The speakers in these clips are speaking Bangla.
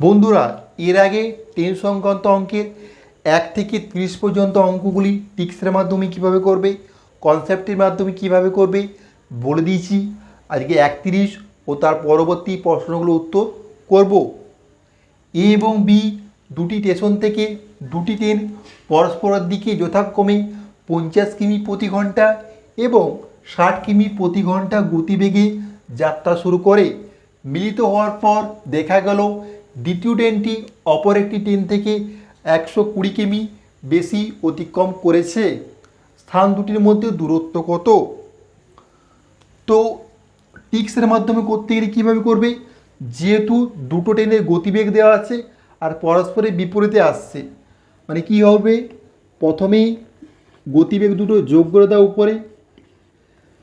বন্ধুরা, এর আগে টেন সংক্রান্ত অঙ্কের এক থেকে ত্রিশ পর্যন্ত অঙ্কগুলি টিক্সের মাধ্যমে কীভাবে করবে, কনসেপ্টের মাধ্যমে কীভাবে করবে, বলে দিয়েছি। আজকে একত্রিশ ও তার পরবর্তী প্রশ্নগুলো উত্তর করব। এ এবং বি দুটি স্টেশন থেকে দুটি ট্রেন পরস্পরের দিকে যথাক্রমে পঞ্চাশ কিমি প্রতি ঘণ্টা এবং ষাট কিমি প্রতি ঘণ্টা গতিবেগে যাত্রা শুরু করে। মিলিত হওয়ার পর দেখা গেল দ্বিতীয় ট্রেনটি অপর একটি ট্রেন থেকে একশো কুড়ি কিমি বেশি অতিক্রম করেছে। স্থান দুটির মধ্যে দূরত্ব কত? তো টিক্সের মাধ্যমে করতে গেলে কীভাবে করবে? যেহেতু দুটো ট্রেনের গতিবেগ দেওয়া আছে আর পরস্পরের বিপরীতে আসছে মানে কি হবে? প্রথমেই গতিবেগ দুটো যোগ করে দাও উপরে,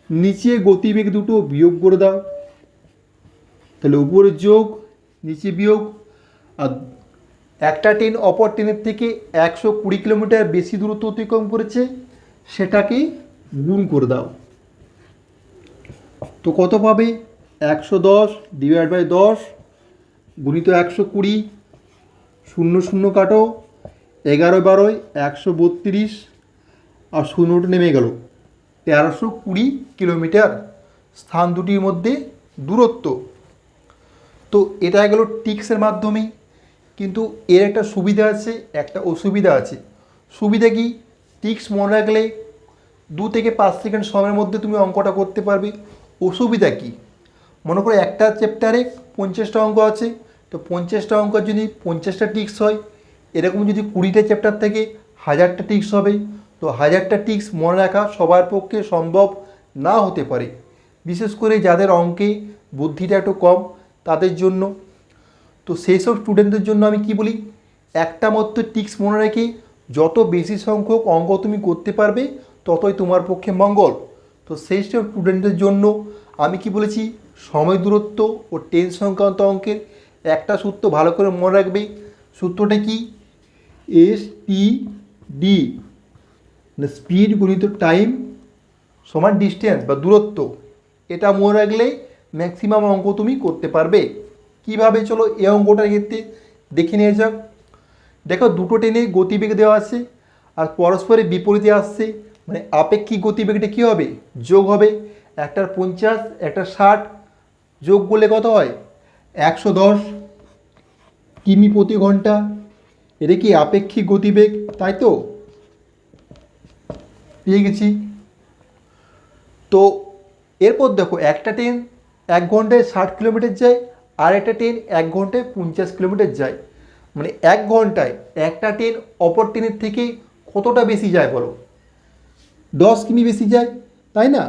নিচে গতিবেগ দুটো বিয়োগ করে দাও। তাহলে উপরে যোগ, নিচে বিয়োগ একটা ট্রেন অপর ট্রেনের থেকে একশো কুড়ি কিলোমিটার বেশি দূরত্ব অতিক্রম করেছে, সেটাকে গুণ করে দাও। তো কত পাবে? একশো দশ ডিভাইড বাই দশ গুণিত একশো কুড়ি, শূন্য শূন্য কাটো, এগারো বারোয় একশো বত্রিশ, আর শূন্যটা নেমে গেল। তেরোশো কুড়ি কিলোমিটার স্থান দুটির মধ্যে দূরত্ব। তো এটা গেল টিক্সের মাধ্যমে। কিন্তু এর একটা সুবিধা আছে, একটা অসুবিধা আছে। সুবিধা কি? টিক্স মনে রাখলে দু থেকে পাঁচ সেকেন্ড সময়ের মধ্যে তুমি অঙ্কটা করতে পারবে। অসুবিধা কি? মনে করো একটা চ্যাপ্টারে পঞ্চাশটা অঙ্ক আছে, তো পঞ্চাশটা অঙ্ক যদি পঞ্চাশটা টিক্স হয়, এরকম যদি কুড়িটা চ্যাপ্টার থেকে হাজারটা টিক্স হবে, তো হাজারটা টিক্স মনে রাখা সবার পক্ষে সম্ভব না হতে পারে। বিশেষ করে যাদের অঙ্কে বুদ্ধিটা একটু কম, তাদের জন্য তো সেই সব স্টুডেন্টদের জন্য আমি কি বলি? একটা মাত্র টিক্স মনে রেখে যত বেশি সংখ্যক অঙ্ক তুমি করতে পারবে, ততই তোমার পক্ষে মঙ্গল। তো সেই সব স্টুডেন্টদের জন্য আমি কি বলেছি? সময় দূরত্ব ও টেন সংক্রান্ত অঙ্কের একটা সূত্র ভালো করে মনে রাখবে। সূত্রটা কি? এস টি ডি মানে স্পিড গুণিত টাইম সমান ডিস্টেন্স বা দূরত্ব। এটা মনে রাখলেই ম্যাক্সিমাম অঙ্ক তুমি করতে পারবে। কীভাবে চলো এই অঙ্কটার ক্ষেত্রে দেখে নিয়ে যাক। দেখো দুটো ট্রেনে গতিবেগ দেওয়া আছে আর পরস্পরের বিপরীতে আসছে মানে আপেক্ষিক গতিবেগটা কী হবে? যোগ হবে। একটার পঞ্চাশ একটা ষাট, যোগ করলে কত হয়? একশো দশ। কিমি প্রতি ঘণ্টা। এটা কি আপেক্ষিক গতিবেগ? তাই তো? পেয়ে গেছি। তো এরপর দেখো একটা ট্রেন এক ঘন্টায় ষাট কিলোমিটার যায় আর একটা ট্রেন এক ঘন্টায় পঞ্চাশ কিলোমিটার যায়। মানে এক ঘন্টায় একটা ট্রেন অপর ট্রেনের থেকে কতটা বেশি যায় বলো? দশ কিমি বেশি যায়, তাই না?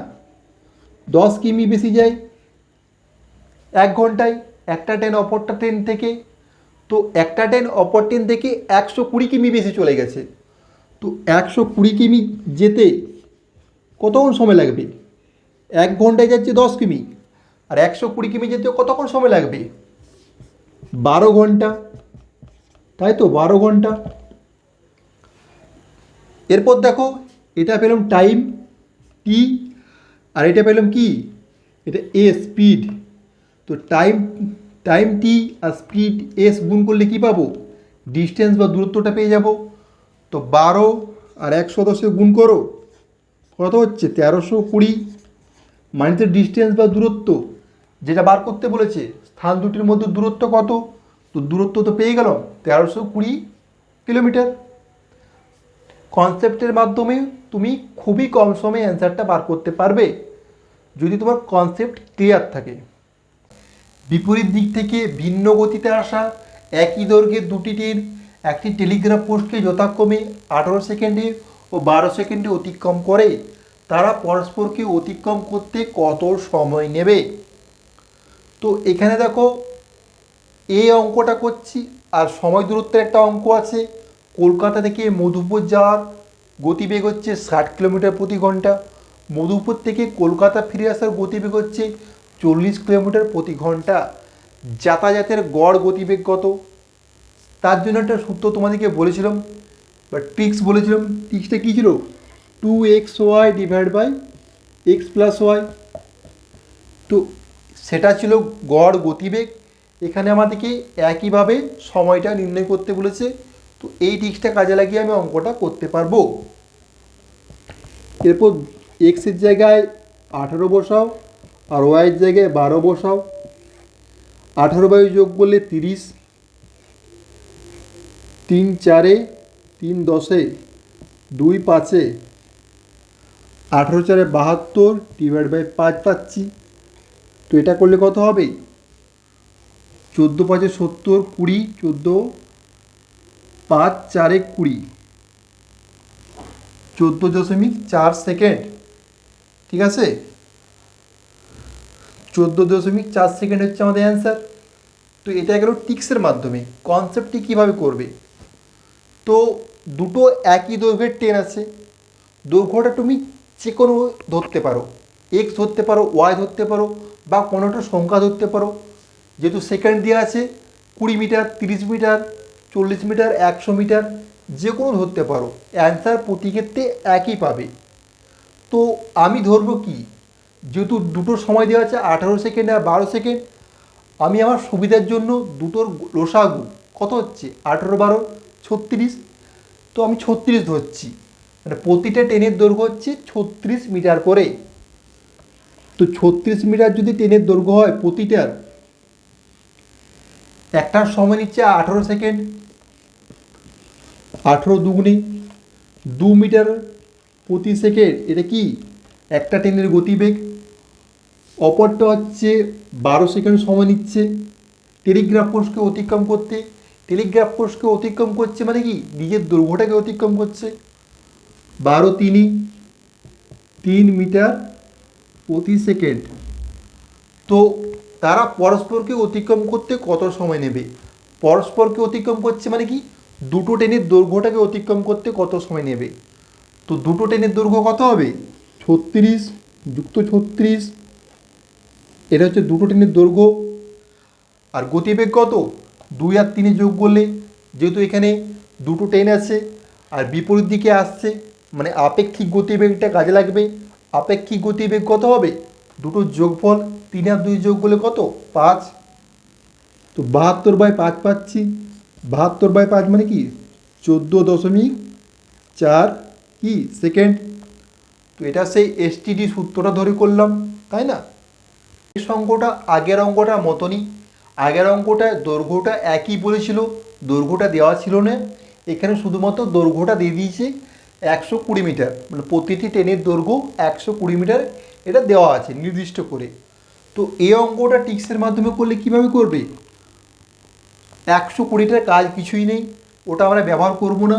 দশ কিমি বেশি যায়, এক ঘন্টায় একটা ট্রেন অপরটা ট্রেন থেকে, তো একটা ট্রেন অপর ট্রেন থেকে একশো কুড়ি কিমি বেশি চলে গেছে। তো একশো কুড়ি কিমি যেতে কতক্ষণ সময় লাগবে? এক ঘন্টায় যাচ্ছে দশ কিমি। আর একশো কুড়ি কিমি যেতে কতক্ষণ সময় লাগবে? বারো ঘণ্টা। তাই তো, বারো ঘণ্টা। এরপর দেখো, এটা পেলাম টাইম টি আর এটা পেলাম কি? এটা এ স্পিড তো টাইম টাইম টি আর স্পিড এস গুণ করলে কি পাবো? ডিস্টেন্স বা দূরত্বটা পেয়ে যাব। তো বারো আর একশো দশে গুণ করো। কত হচ্ছে? তেরোশো কুড়ি। মানে ডিস্টেন্স বা দূরত্ব। যেটা বার করতে বলেছে, স্থান দুটির মধ্যে দূরত্ব কত? তো দূরত্ব তো পেয়ে গেল তেরোশো কুড়ি কিলোমিটার। কনসেপ্টের মাধ্যমে তুমি খুবই কম সময়ে অ্যান্সারটা বার করতে পারবে, যদি তোমার কনসেপ্ট ক্লিয়ার থাকে। বিপরীত দিক থেকে ভিন্ন গতিতে আসা একই দৈর্ঘ্যের দুটি একটি টেলিগ্রাফ পোস্টকে যথাক্রমে আঠারো সেকেন্ডে ও বারো সেকেন্ডে অতিক্রম করে, তারা পরস্পরকে অতিক্রম করতে কত সময় নেবে? তো এখানে দেখো, এ অঙ্কটা করছি, আর সময় দূরত্বের একটা অঙ্ক আছে। কলকাতা থেকে মধুপুর যাওয়ার গতিবেগ হচ্ছে ষাট কিলোমিটার প্রতি ঘণ্টা। মধুপুর থেকে কলকাতা ফিরে আসার গতিবেগ হচ্ছে চল্লিশ কিলোমিটার প্রতি ঘণ্টা। যাতায়াতের গড় গতিবেগ কত? তার জন্য একটা সূত্র তোমাদেরকে বলেছিলাম, বা ট্রিক্স বলেছিলাম। ট্রিক্সটা কী ছিল? Two X Y divide by X plus Y তো সেটা ছিল গড় গতিবেগ। এখানে আমাদেরকে একইভাবে সময়টা নির্ণয় করতে বলেছে। তো এই টিক্সটা কাজে লাগিয়ে আমি অঙ্কটা করতে পারব। এরপর এক্সের জায়গায় আঠারো বসাও আর ওয়াইয়ের জায়গায় বারো বসাও। আঠারো বায়ু যোগ করলে তিরিশ। তিন চারে তিন দশে দুই পাঁচে। আঠারো চারে বাহাত্তর ডিভাইড বাই পাঁচ পাচ্ছি। তো এটা করলে কত হবে? চোদ্দ পাঁচে সত্তর, কুড়ি, চোদ্দ পাঁচ, চারে কুড়ি। চোদ্দ দশমিক চার সেকেন্ড, ঠিক আছে? চোদ্দ দশমিক চার সেকেন্ড হচ্ছে আমাদের অ্যান্সার তো এটা গেল টিক্সের মাধ্যমে কনসেপ্টটি কীভাবে করবে? তো দুটো একই দৈর্ঘ্যের ট্রেন আছে। দৈর্ঘ্যটা তুমি যে কোনো ধরতে পারো। এক্স ধরতে পারো ওয়াই ধরতে পারো বা কোনোটা সংখ্যা ধরতে পারো। যেহেতু সেকেন্ড দেওয়া আছে, কুড়ি মিটার, তিরিশ মিটার, চল্লিশ মিটার, একশো মিটার, যে কোনো ধরতে পারো। অ্যান্সার প্রতি ক্ষেত্রে একই পাবে। তো আমি ধরবো কি? যেহেতু দুটো সময় দেওয়া আছে, আঠারো সেকেন্ড আর বারো সেকেন্ড আমি আমার সুবিধার জন্য দুটোর লোসাগু কত হচ্ছে? আঠেরো, বারো, ছত্রিশ। তো আমি ছত্রিশ ধরছি। মানে প্রতিটা ট্রেনের দৈর্ঘ্য হচ্ছে ছত্রিশ মিটার করে। তো ছত্রিশ মিটার যদি ট্রেনের দৈর্ঘ্য হয় প্রতিটার একটার সময় নিচ্ছে আঠেরো সেকেন্ড, আঠেরো দুগুণে দু মিটার প্রতি সেকেন্ড, এটা কি? একটা ট্রেনের গতিবেগ, অপরটা হচ্ছে বারো সেকেন্ড সময় নিচ্ছে টেলিগ্রাফ কোর্সকে অতিক্রম করতে। টেলিগ্রাফ কোর্সকে অতিক্রম করছে মানে কি? নিজের দৈর্ঘ্যটাকে অতিক্রম করছে। বারো তিনই তিন মিটার প্রতি সেকেন্ড। তো তারা পরস্পরকে অতিক্রম করতে কত সময় নেবে? পরস্পরকে অতিক্রম করছে মানে কি? দুটো ট্রেনের দৈর্ঘ্যটাকে অতিক্রম করতে কত সময় নেবে? তো দুটো ট্রেনের দৈর্ঘ্য কত হবে? ছত্রিশ যুক্ত ছত্রিশ। এটা হচ্ছে দুটো ট্রেনের দৈর্ঘ্য। আর গতিবেগ কত? দুই আর তিনে যোগ করলে যেহেতু এখানে দুটো ট্রেন আছে, আর বিপরীত দিকে আসছে মানে আপেক্ষিক গতিবেগটা কাজে লাগবে। আপেক্ষিক গতিবেগ কত হবে? দুটো যোগফল তিন আর দুই যোগ করলে কত? পাঁচ। তো বাহাত্তর বাই পাঁচ পাচ্ছি। বাহাত্তর বাই পাঁচ মানে কি? চোদ্দ দশমিক চার কি? সেকেন্ড। তো এটা সেই এসটিডি সূত্রটা ধরে করলাম, তাই না? এই অঙ্কটা আগের অঙ্কটার মতনই। আগের অঙ্কটায় দৈর্ঘ্যটা একই বলেছিল, দৈর্ঘ্যটা দেওয়া ছিল না। এখানে শুধুমাত্র দৈর্ঘ্যটা দিয়ে দিয়েছে। একশো কুড়ি মিটার মানে প্রতিটি ট্রেনের দৈর্ঘ্য একশো কুড়ি মিটার এটা দেওয়া আছে, নির্দিষ্ট করে। তো এই অঙ্কটা টিক্সের মাধ্যমে করলে কীভাবে করবে? একশো কুড়িটার কাজ কিছুই নেই, ওটা আমরা ব্যবহার করব না।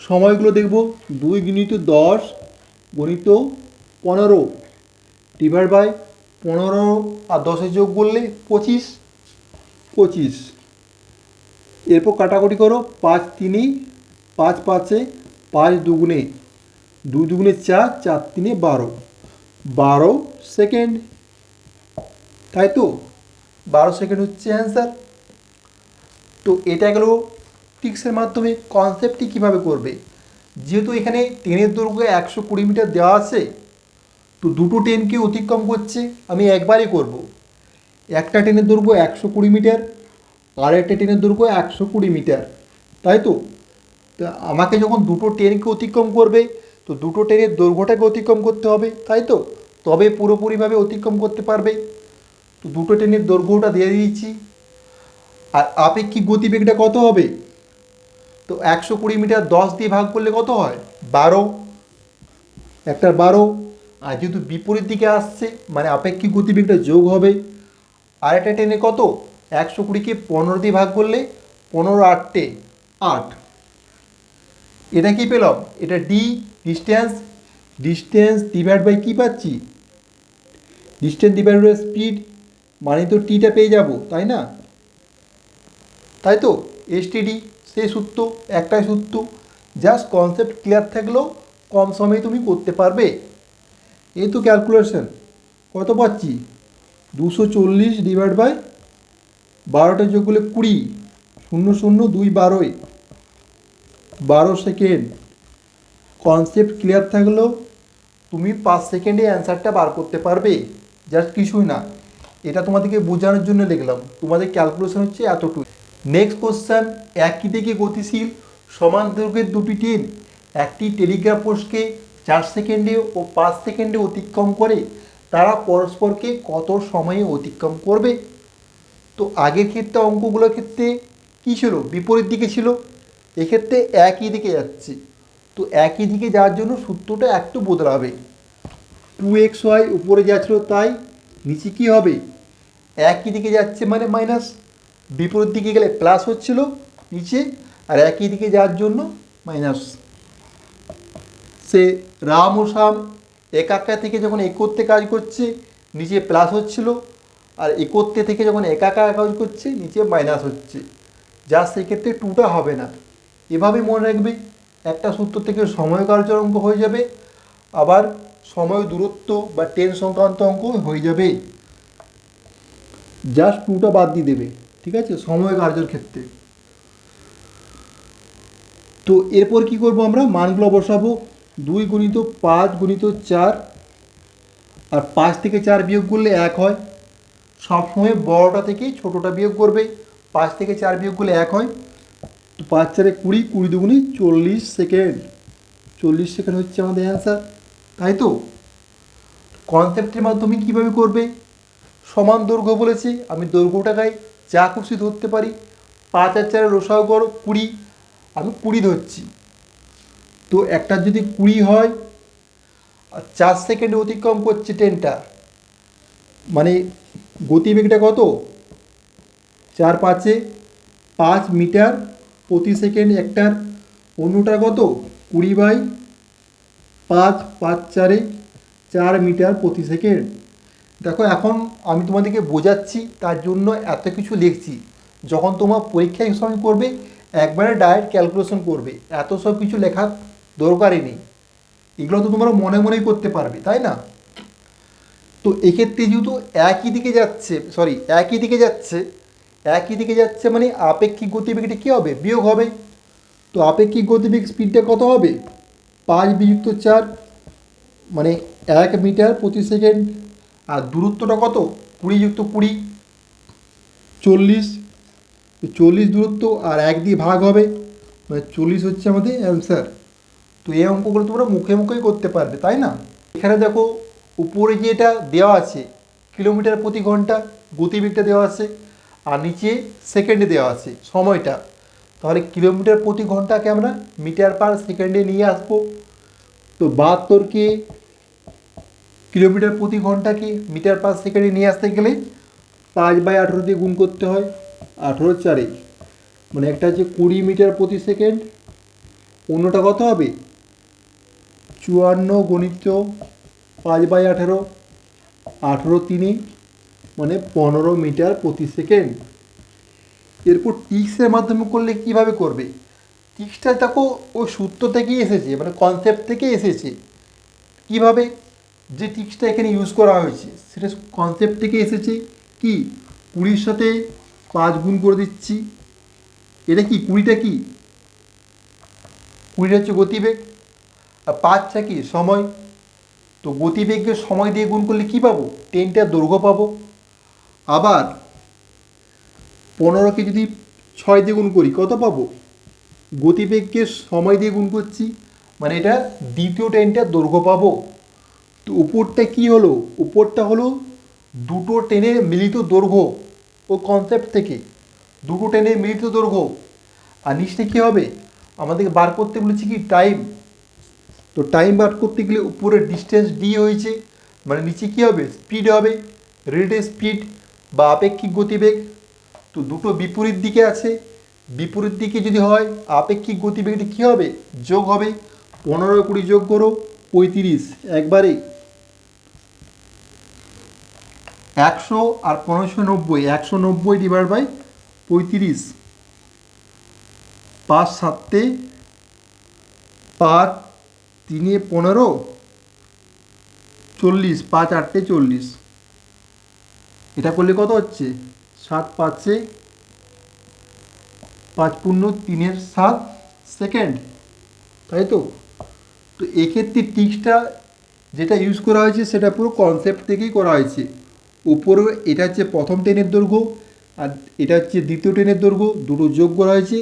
সময়গুলো দেখব, দুই গুণিত দশ গণিত পনেরো ডিভাইড বাই পনেরো আর দশে যোগ করলে পঁচিশ পঁচিশ। এরপর কাটাকুটি করো, পাঁচ তিনে, পাঁচ পাঁচে পাঁচ দুগুণে, দুই দুগুণে চার চার তিনে বারো। বারো সেকেন্ড। তাই তো? বারো সেকেন্ড হচ্ছে অ্যান্সার। তো এটা গেল টিক্সের মাধ্যমে কনসেপ্টটি কীভাবে করবে? যেহেতু এখানে ট্রেনের দৈর্ঘ্য একশো কুড়ি মিটার দেওয়া আছে, তো দুটো ট্রেনকে অতিক্রম করছে, আমি একবারই করব। একটা ট্রেনের দৈর্ঘ্য একশো কুড়ি মিটার, আর একটা ট্রেনের দৈর্ঘ্য একশো কুড়ি মিটার। তাই তো? আমাকে যখন দুটো ট্রেনকে অতিক্রম করবে, তো দুটো ট্রেনের দৈর্ঘ্যটাকে অতিক্রম করতে হবে, তাই তো? তবে পুরোপুরিভাবে অতিক্রম করতে পারবে। তো দুটো ট্রেনের দৈর্ঘ্যটা দিয়ে দিয়েছি। আর আপেক্ষিক গতিবেগটা কত হবে? তো একশো কুড়ি মিটার দশ দিয়ে ভাগ করলে কত হয়? বারো। একটা বারো। আর যেহেতু বিপরীত দিকে আসছে মানে আপেক্ষিক গতিবেগটা যোগ হবে। আর একটা ট্রেনে কত? একশো কুড়িকে পনেরো দিয়ে ভাগ করলে পনেরো আটটে আট। এটা কি পেলাম? এটা D distance distance divide by কী পাচ্ছি? ডিস্টেন্স ডিভাইড বাই স্পিড মানে তো টিটা পেয়ে যাব, তাই না? তাই তো? এসটিডি সেই সূত্র, একটাই সূত্র জাস্ট কনসেপ্ট ক্লিয়ার থাকলেও কম সময়ে তুমি করতে পারবে। এই তো ক্যালকুলেশন কত পাচ্ছি? দুশো চল্লিশ ডিভাইড বাই বারোটা যোগ করলে কুড়ি, শূন্য শূন্য দুই বারোই বারো সেকেন্ড। কনসেপ্ট ক্লিয়ার থাকলেও তুমি পাঁচ সেকেন্ডে অ্যান্সারটা বার করতে পারবে জাস্ট কিছুই না। এটা তোমাদেরকে বোঝানোর জন্য লিখলাম তোমাদের ক্যালকুলেশন হচ্ছে এতটুকু। নেক্সট কোশ্চেন একই দিকে গতিশীল, সমান দৈর্ঘ্যের দুটি ট্রেন একটি টেলিগ্রাফ পোস্টকে চার সেকেন্ডে ও পাঁচ সেকেন্ডে অতিক্রম করে। তারা পরস্পরকে কত সময়ে অতিক্রম করবে? তো আগের ক্ষেত্রে, অঙ্কগুলোর ক্ষেত্রে কী ছিল? বিপরীত দিকে ছিল। এক্ষেত্রে একই দিকে যাচ্ছে। তো একই দিকে যাওয়ার জন্য সূত্রটা একটু বদলাবে। টু এক্স ওয়াই উপরে যাচ্ছিল তাই নিচে কী হবে? একই দিকে যাচ্ছে মানে মাইনাস বিপরীত দিকে গেলে প্লাস হচ্ছিল নিচে আর একই দিকে যাওয়ার জন্য মাইনাস সে রাম ও শ্যাম একাকা থেকে যখন একত্রে কাজ করছে, নিচে প্লাস হচ্ছিল আর একত্রে থেকে যখন একাকা কাজ করছে, নিচে মাইনাস হচ্ছে। যা সেক্ষেত্রে টুটা হবে না। এভাবে মনে রাখবে, একটা সূত্র থেকে সময় কার্যর অঙ্ক হয়ে যাবে, আবার সময় দূরত্ব বা টেন সংক্রান্ত অঙ্ক হয়ে যাবে। জাস্ট টুটা বাদ দিয়ে দেবে, ঠিক আছে? সময় কার্যর ক্ষেত্রে। তো এরপর কি করব আমরা? মানগুলো বসাবো। দুই গুণিত পাঁচ গুণিত চার, আর পাঁচ থেকে চার বিয়োগ করলে এক হয়। সবসময় বড়টা থেকে ছোটোটা বিয়োগ করবে। পাঁচ থেকে চার বিয়োগ করলে এক হয়। পাঁচ চারে কুড়ি কুড়ি দুগুণি চল্লিশ সেকেন্ড চল্লিশ সেকেন্ড হচ্ছে আমাদের অ্যান্সার তাই তো? কনসেপ্টের মাধ্যমে কীভাবে করবে? সমান দৈর্ঘ্য বলেছি, আমি দৈর্ঘ্যটাকায় যা খুশি ধরতে পারি। পাঁচ আর চারের রসাও করো, কুড়ি, আমি কুড়ি ধরছি। তো একটা যদি কুড়ি হয়, আর চার সেকেন্ডে অতিক্রম করছে ট্রেনটা মানে গতিবেগটা কত? চার পাঁচে পাঁচ মিটার সেকেন্ড একটার অন্যটা কত? কুড়ি বাই পাঁচ পাঁচ চারে চার মিটার প্রতি সেকেন্ড। দেখো, এখন আমি তোমাদেরকে বোঝাচ্ছি, তার জন্য এত কিছু লিখছি। যখন তোমার পরীক্ষায় সময় করবে, একবারে ডাইরেক্ট ক্যালকুলেশন করবে। এত সব কিছু লেখার দরকারই নেই। এগুলো তো তোমরা মনে মনেই করতে পারবে, তাই না? তো এক্ষেত্রে যেহেতু একই দিকে যাচ্ছে সরি একই দিকে যাচ্ছে একই দিকে যাচ্ছে মানে আপেক্ষিক গতিবেগটা কী হবে? বিয়োগ হবে। তো আপেক্ষিক গতিবেগ স্পিডটা কত হবে? পাঁচ বিযুক্ত চার মানে এক মিটার প্রতি সেকেন্ড। আর দূরত্বটা কত? কুড়ি যুক্ত কুড়ি, চল্লিশ। চল্লিশ দূরত্ব আর এক দিয়ে ভাগ হবে। মানে চল্লিশ হচ্ছে আমাদের অ্যান্সার তো এই অঙ্কগুলো তোমরা মুখে মুখেই করতে পারবে, তাই না? এখানে দেখো, উপরে যেটা দেওয়া আছে। কিলোমিটার প্রতি ঘণ্টা গতিবেগটা দেওয়া আছে। আর নিচে সেকেন্ডে দেওয়া আছে সময়টা। তাহলে কিলোমিটার প্রতি ঘন্টাকে আমরা মিটার পার সেকেন্ডে নিয়ে আসব। তো বাহাত্তরকে কিলোমিটার প্রতি ঘন্টাকে মিটার পার সেকেন্ডে নিয়ে আসতে গেলে পাঁচ বাই আঠেরো দিয়ে গুণ করতে হয় আঠেরো চারে। মানে একটা হচ্ছে কুড়ি মিটার প্রতি সেকেন্ড অন্যটা কত হবে? চুয়ান্ন গণিত পাঁচ বাই আঠেরো আঠেরো তিনে মানে পনেরো মিটার প্রতি সেকেন্ড। এরপর টিক্সের মাধ্যমে করলে কীভাবে করবে? টিক্সটা দেখো, ওই সূত্র থেকেই এসেছে মানে কনসেপ্ট থেকে এসেছে। কীভাবে? যে টিক্সটা এখানে ইউজ করা হয়েছে, সেটা কনসেপ্ট থেকে এসেছে। কি? কুড়ির সাথে পাঁচ গুণ করে দিচ্ছি। এটা কি? কুড়িটা কি? কুড়িটা হচ্ছে গতিবেগ। আর পাঁচটা কি? সময়। তো গতিবেগকে সময় দিয়ে গুণ করলে কি পাবো? ট্রেনটার দৈর্ঘ্য পাবো। আবার পনেরোকে যদি ছয় দিয়ে গুণ করি, কত পাবো? গতিবেগকে সময় দিয়ে গুণ করছি মানে এটা দ্বিতীয় ট্রেনটার দৈর্ঘ্য পাবো। তো উপরটা কি হলো? উপরটা হলো দুটো ট্রেনের মিলিত দৈর্ঘ্য ও কনসেপ্ট থেকে। দুটো ট্রেনের মিলিত দৈর্ঘ্য। আর নিচটা কী হবে? আমাদেরকে বার করতে বলেছি কি টাইম তো টাইম বার করতে গেলে উপরের ডিস্টেন্স ডি হয়েছে। মানে নিচে কী হবে? স্পিড হবে। রিলেটিভ স্পিড বা আপেক্ষিক গতিবেগ তো দুটো বিপরীত দিকে আছে। বিপরীত দিকে যদি হয়, আপেক্ষিক গতিবেগটি কী হবে? যোগ হবে পনেরো কুড়ি যোগ করো পঁয়ত্রিশ। একবারে একশো আর পনেরোশো নব্বই। একশো নব্বই ডিভাইড বাই পঁয়ত্রিশ। পাঁচ সাতে পাঁচ, তিনে পনেরো, চল্লিশ। পাঁচ আটটে চল্লিশ। এটা করলে কত হচ্ছে? সাত পাঁচে পাঁচ পূর্ণ তিনের সাত সেকেন্ড। তাই তো? তো এক্ষেত্রে টিক্সটা যেটা ইউজ করা হয়েছে, সেটা পুরো কনসেপ্ট থেকেই করা হয়েছে। উপরে এটা হচ্ছে প্রথম ট্রেনের দৈর্ঘ্য, আর এটা হচ্ছে দ্বিতীয় ট্রেনের দৈর্ঘ্য, দুটো যোগ করা হয়েছে।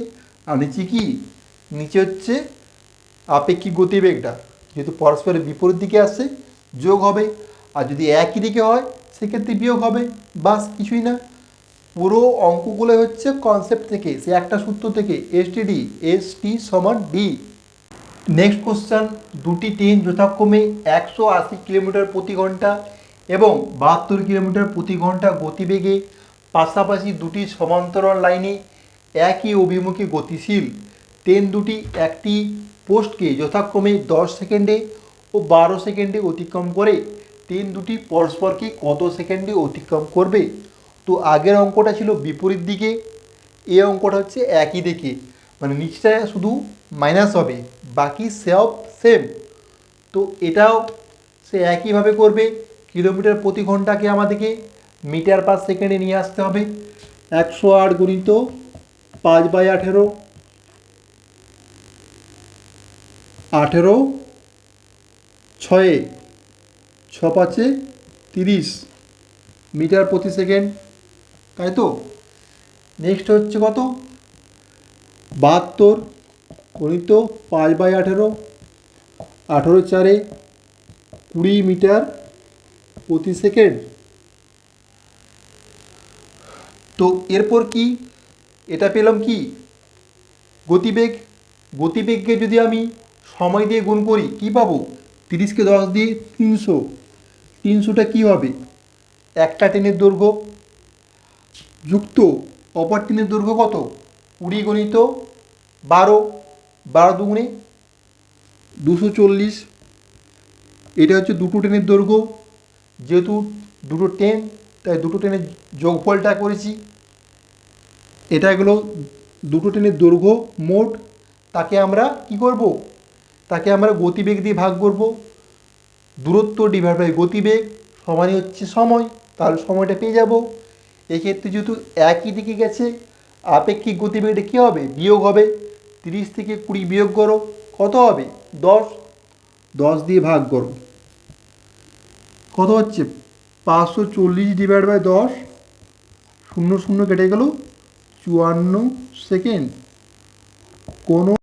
আর নিচে কি? নিচে হচ্ছে আপেক্ষিক গতিবেগটা। যেহেতু পরস্পরের বিপরীত দিকে আসছে, যোগ হবে। আর যদি একই দিকে হয় সেক্ষেত্রে বিয়োগ হবে। বাস কিছুই না। পুরো অঙ্কগুলো হচ্ছে কনসেপ্ট থেকে, সে একটা সূত্র থেকে S T D S T সমান ডি নেক্সট কোশ্চেন দুটি ট্রেন যথাক্রমে একশো আশি কিলোমিটার প্রতি ঘণ্টা এবং বাহাত্তর কিলোমিটার প্রতি ঘণ্টা গতিবেগে, পাশাপাশি দুটি সমান্তরাল লাইনে একই অভিমুখে গতিশীল। ট্রেন দুটি একটি পোস্টকে যথাক্রমে দশ সেকেন্ডে ও বারো সেকেন্ডে অতিক্রম করে। ট্রেন দুটি পরস্পরকে কত সেকেন্ডে অতিক্রম করবে? তো আগের অঙ্কটা ছিল বিপরীত দিকে, এই অঙ্কটা হচ্ছে একই দিকে। মানে নিচটা শুধু মাইনাস হবে, বাকি সব সেম তো এটাও সে একইভাবে করবে কিলোমিটার প্রতি ঘন্টাকে আমাদেরকে মিটার পার সেকেন্ডে নিয়ে আসতে হবে। একশো আট গুণিত পাঁচ বাই আঠেরো আঠেরো, ছয়ে। ছ পাঁচে তিরিশ মিটার প্রতি সেকেন্ড, তাই তো? নেক্সট হচ্ছে কত? বাহাত্তর গণিত পাঁচ বাই আঠেরো আঠেরো চারে কুড়ি মিটার প্রতি সেকেন্ড। তো এরপর কি? এটা পেলাম কি? গতিবেগ। গতিবেগকে যদি আমি সময় দিয়ে গুণ করি, কি পাবো? তিরিশকে দশ দিয়ে তিনশো। তিনশোটা কী হবে? একটা ট্রেনের দৈর্ঘ্য যুক্ত, অপর ট্রেনের দৈর্ঘ্য কত? কুড়ি গণিত বারো বারো দুগুণে দুশো চল্লিশ। এটা হচ্ছে দুটো ট্রেনের দৈর্ঘ্য। যেহেতু দুটো ট্রেন তাই দুটো ট্রেনের যোগফলটা করেছি। এটা হলো দুটো ট্রেনের দৈর্ঘ্য মোট। তাকে আমরা কি করব? তাকে আমরা গতিবেগ দিয়ে ভাগ করব। দূরত্ব ডিভাইড বাই গতিবেগ সমানই হচ্ছে সময়, তাহলে সময়টা পেয়ে যাব। এক্ষেত্রে যেহেতু একই দিকে গেছে, আপেক্ষিক গতিবেগটা কী হবে? বিয়োগ হবে। তিরিশ থেকে কুড়ি বিয়োগ করো, কত হবে? দশ। দশ দিয়ে ভাগ করো। কত হচ্ছে? পাঁচশো চল্লিশ ডিভাইড বাই দশ। শূন্য শূন্য কেটে গেল। চুয়ান্ন সেকেন্ড। কোনো